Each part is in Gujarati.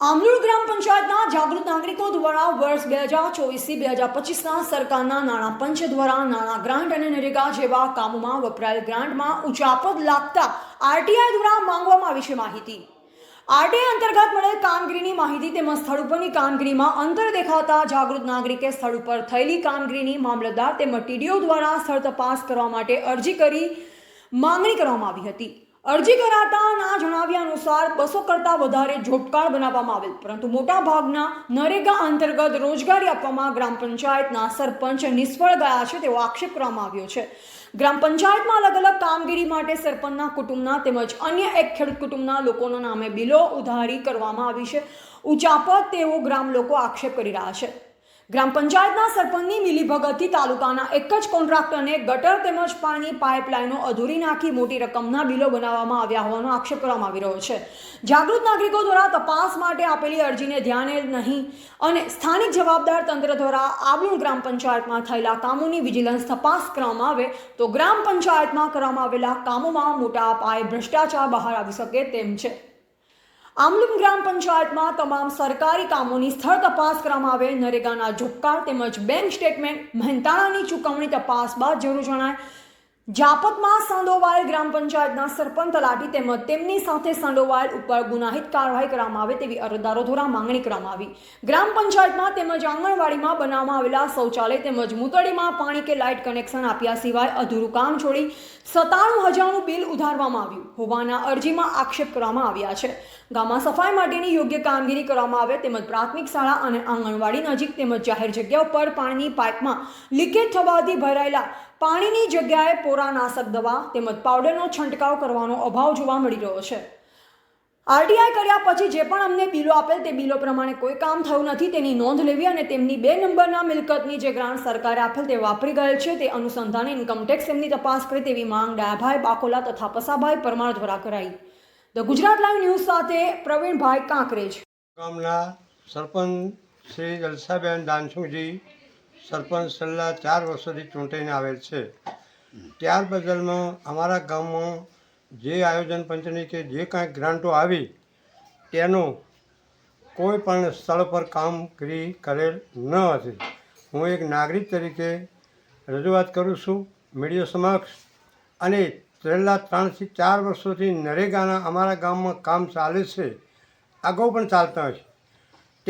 આમલુર ગ્રામ પંચાયતના જાગૃત નાગરિકો દ્વારા વર્ષ બે હજાર ચોવીસથી બે હજાર પચીસના સરકારના નાણાં પંચ દ્વારા નાણાં ગ્રાન્ટ અને નરેગા જેવા કામોમાં વપરાયેલ ગ્રાન્ટમાં ઉચાપદ લાગતા આરટીઆઈ દ્વારા માંગવામાં આવી છે માહિતી. આરટીઆઈ અંતર્ગત મળેલ કામગીરીની માહિતી તેમજ સ્થળ ઉપરની કામગીરીમાં અંતર દેખાતા જાગૃત નાગરિકે સ્થળ ઉપર થયેલી કામગીરીની મામલતદાર તેમજ ટીડીઓ દ્વારા સ્થળ તપાસ કરવા માટે અરજી કરી માંગણી કરવામાં આવી હતી. અરજી કરાતાના જણાવ્યા અનુસાર બસો કરતાં વધારે જોબકાર્ડ બનાવવામાં આવેલ. પરંતુ મોટા ભાગના નરેગા અંતર્ગત રોજગારી આપવામાં ગ્રામ પંચાયતના સરપંચ નિષ્ફળ ગયા છે તેવો આક્ષેપ કરવામાં આવ્યો છે. ગ્રામ પંચાયતમાં અલગ અલગ કામગીરી માટે સરપંચના કુટુંબના તેમજ અન્ય એક ખેડૂત કુટુંબના લોકોના નામે બિલો ઉધારી કરવામાં આવી છે. ઉચાપત તેવો ગ્રામ લોકો આક્ષેપ કરી રહ્યા છે. ગ્રામ પંચાયતના સરપંચની મિલીભગતથી તાલુકાના એક જ કોન્ટ્રાક્ટરને ગટર તેમજ પાણી પાઇપલાઇનો અધૂરી નાખી મોટી રકમના બિલો બનાવવામાં આવ્યા હોવાનો આક્ષેપ કરવામાં આવી રહ્યો છે. જાગૃત નાગરિકો દ્વારા તપાસ માટે આપેલી અરજીને ધ્યાને નહીં અને સ્થાનિક જવાબદાર તંત્ર દ્વારા આબલુણ ગ્રામ પંચાયતમાં થયેલા કામોની વિજિલન્સ તપાસ કરવામાં આવે તો ગ્રામ પંચાયતમાં કરવામાં આવેલા કામોમાં મોટા પાયે ભ્રષ્ટાચાર બહાર આવી શકે તેમ છે. આમલુમ ગ્રામ પંચાયતમાં તમામ સરકારી કામોની સ્થળ તપાસ કરવામાં આવે. નરેગાના જોબકાર્ડ તેમજ બેંક સ્ટેટમેન્ટ મહેનતાણાની ચૂકવણી તપાસ બાદ જરૂર જણાય. જાપતમાં સંડોવાયેલ ગ્રામ પંચાયતના સરપંચ તલાટી તેમજ તેમની સાથે સંડોવાયેલ ઉપર ગુનાહિત કાર્યવાહી કરવામાં આવે તેવી અરજદારો દ્વારા માંગણી કરવામાં આવી. ગ્રામ પંચાયતમાં તેમજ આંગણવાડીમાં બનાવવામાં આવેલા શૌચાલય તેમજ મૂતળીમાં પાણી કે લાઇટ કનેક્શન આપ્યા સિવાય અધૂરું કામ છોડી સત્તાણું હજારનું બિલ ઉધારવામાં આવ્યું. હોવાના અરજીમાં આક્ષેપ કરવામાં આવ્યા છે. ગામમાં સફાઈ માટેની યોગ્ય કામગીરી કરવામાં આવે તેમજ પ્રાથમિક શાળા અને આંગણવાડી નજીક તેમજ જાહેર જગ્યા ઉપર પાણીની પાઇપમાં લીકેજ થવાથી ભરાયેલા પાણીની જગ્યાએ પોરાનાશક દવા તેમજ પાવડરનો છંટકાવ કરવાનો અભાવ જોવા મળી રહ્યો છે. આરટીઆઈ કર્યા પછી જે પણ અમને બિલો આપેલ તે બિલો પ્રમાણે કોઈ કામ થયું નથી, તેની નોંધ લેવી અને તેમની બે નંબરના મિલકતની જે ગ્રાન્ટ સરકારે આપેલ તે વાપરી ગયેલ છે, તે અનુસંધાને ઇન્કમટેક્સ તેમની તપાસ કરે તેવી માંગ ડાયાભાઈ બાકોલા તથા પસાભાઈ પરમાર દ્વારા કરાઈ. ધ ગુજરાત લાઈવ ન્યૂઝ સાથે પ્રવીણભાઈ કાંકરેજ. ગામના સરપંચ શ્રી જલસાબેન દાનસુજી સરપંચ છેલ્લા ચાર વર્ષોથી ચૂંટાઈને આવેલ છે. ત્યાર બદલમાં અમારા ગામમાં જે આયોજન પંચની કે જે કાંઈ ગ્રાન્ટો આવી, તેનું કોઈ પણ સ્થળ પર કામગીરી કરેલ ન હતી. હું એક નાગરિક તરીકે રજૂઆત કરું છું, મીડિયા સમક્ષ. અને છેલ્લા ત્રણથી ચાર વર્ષોથી નરેગાના અમારા ગામમાં કામ ચાલે છે. અગાઉ પણ ચાલતા હશે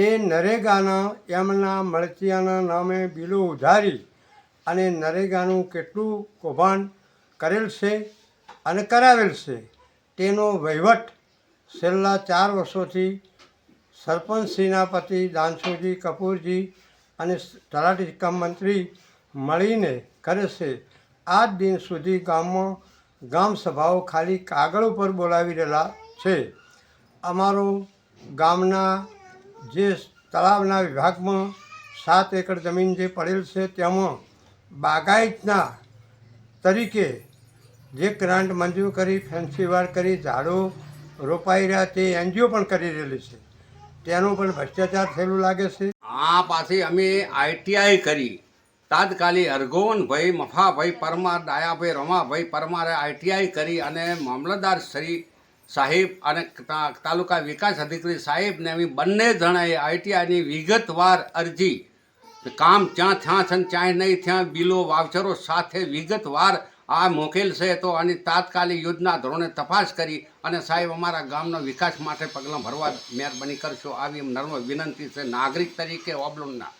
તે નરેગાના એમના મળતિયાના નામે બિલો ઉધારી અને નરેગાનું કેટલું કૌભાંડ કરેલ છે અને કરાવેલ છે, તેનો વહીવટ છેલ્લા ચાર વર્ષોથી સરપંચ સેનાપતિ પતિ દાનસુજી કપૂરજી અને તલાટી મંત્રી મળીને કરે છે. આજ દિન સુધી ગામમાં ગામ સભાઓ ખાલી કાગળ ઉપર બોલાવી રહેલા છે. અમારો ગામના જે તળાવના વિભાગમાં સાત એકર જમીન જે પડેલ છે, તેમાં બાગાયતના તરીકે જે ગ્રાન્ટ મંજૂર કરી ફેન્સીવાર કરી, ઝાડો રોપાઈ રહ્યા, તે એનજીઓ પણ કરી રહેલી છે. તેનો પણ ભ્રષ્ટાચાર થયેલું લાગે છે. આ પાછી અમે આઈટીઆઈ કરી. તાત્કાલિક હરગોવનભાઈ મફાભાઈ પરમાર, ડાયાભાઈ રમાભાઈ પરમારે આઈટીઆઈ કરી અને મામલતદાર શ્રી સાહેબ અને તાલુકા વિકાસ અધિકારી સાહેબને એમ બંને જણાએ આઈટીઆઈની વિગતવાર અરજી. કામ ત્યાં થ્યાં છે ક્યાંય નહીં થ્યાં, બિલો વાવચરો સાથે વિગતવાર આ મોકેલ છે તો આની તાત્કાલિક યોજના ધોરણે તપાસ કરી અને સાહેબ અમારા ગામના વિકાસ માટે પગલાં ભરવા મહેરબાની કરશો. આવી નર્મ વિનંતી છે. નાગરિક તરીકે ઓબલોનના.